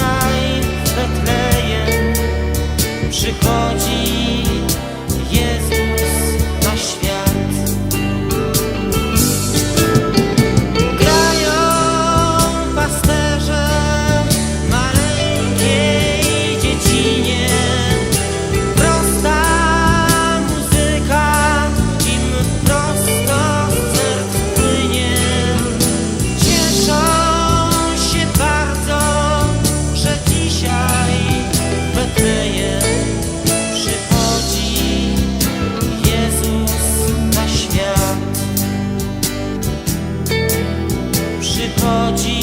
jaj w Betlejem przychodzi. chodzi